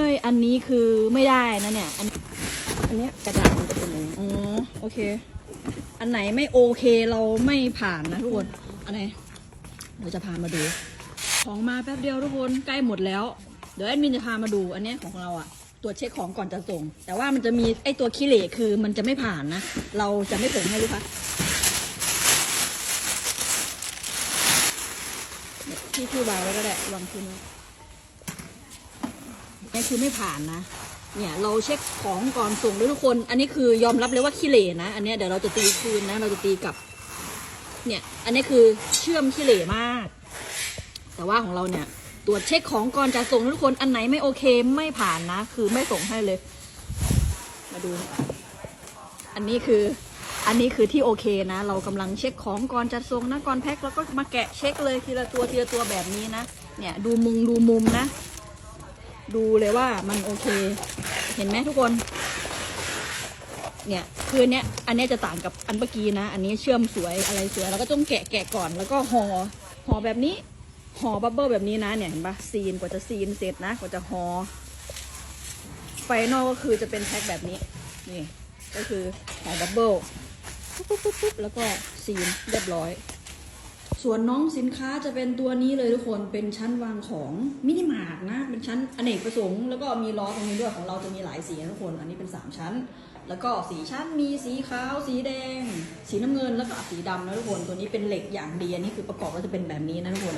เอ้ยอันนี้คือไม่ได้นะเนี่ย อันอันเนี้ยกระดาษมันจะเป็นอย่างนี้อ๋อโอเค อันไหนไม่โอเคเราไม่ผ่านนะทุกคน อันไหนเราจะพามาดู ของมาแป๊บเดียวทุกคนใกล้หมดแล้ว เดี๋ยวแอดมินจะพามาดูอันเนี้ยของเราอะตรวจเช็คของก่อนจะส่ง แต่ว่ามันจะมีไอตัวขี้เหร่คือมันจะไม่ผ่านนะ เราจะไม่ส่งให้ลูกค้าเนี่ยที่ที่วางไว้ก็ได้วางคืนไว้ นี่คือไม่ผ่านนะ เนี่ยเราเช็คของก่อนส่งด้วยทุกคน อันนี้คือยอมรับเลยว่าขี้เหร่นะ อันนี้เดี๋ยวเราจะตีคืนนะ เราจะตีกับ เนี่ย อันนี้คือเชื่อมขี้เหร่มาก แต่ว่าของเราเนี่ยตรวจเช็คของก่อนจะส่งทุกคนอันไหนไม่โอเคไม่ผ่านนะ คือไม่ส่งให้เลย มาดู อันนี้คือ อันนี้คือที่โอเคนะ เรากำลังเช็คของก่อนจะส่งนะก่อนแพ็คแล้วก็มาแกะเช็คเลยทีละตัวทีละตัวแบบนี้นะ เนี่ย ดูมุงดูมุมนะ ดูเลยว่ามันโอเค เห็นไหมทุกคน เนี่ยคืออนเนี้ยอันเนี้ยจะต่างกับอันเมื่อกี้นะ อันนี้เชื่อมสวยอะไรสวย แล้วก็ต้องแกะแกะก่อน แล้วก็ห่อห่อแบบนี้ห่อบับเบิ้ลแบบนี้นะ เนี่ยเห็นปะซีนกว่าจะซีนเสร็จนะกว่าจะห่อไฟนอลก็คือจะเป็นแพ็คแบบนี้ นี่ ก็คือห่อบับเบิ้ลปุ๊บปุ๊บปุ๊บปุ๊บแล้วก็ซีนเรียบร้อย ส่วนน้องสินค้าจะเป็นตัวนี้เลยทุกคนเป็นชั้นวางของมินิมาร์ทนะเป็นชั้นอเนกประสงค์แล้วก็มีล้อตรงนี้ด้วยของเราจะมีหลายสีทุกคน อันนี้เป็น 3 ชั้น แล้วก็สีชั้นมีสีขาว สีแดง สีน้ำเงินแล้วก็สีดำนะทุกคนตัวนี้เป็นเหล็กอย่างดีอันนี้คือประกอบแล้วจะเป็นแบบนี้นะทุกคน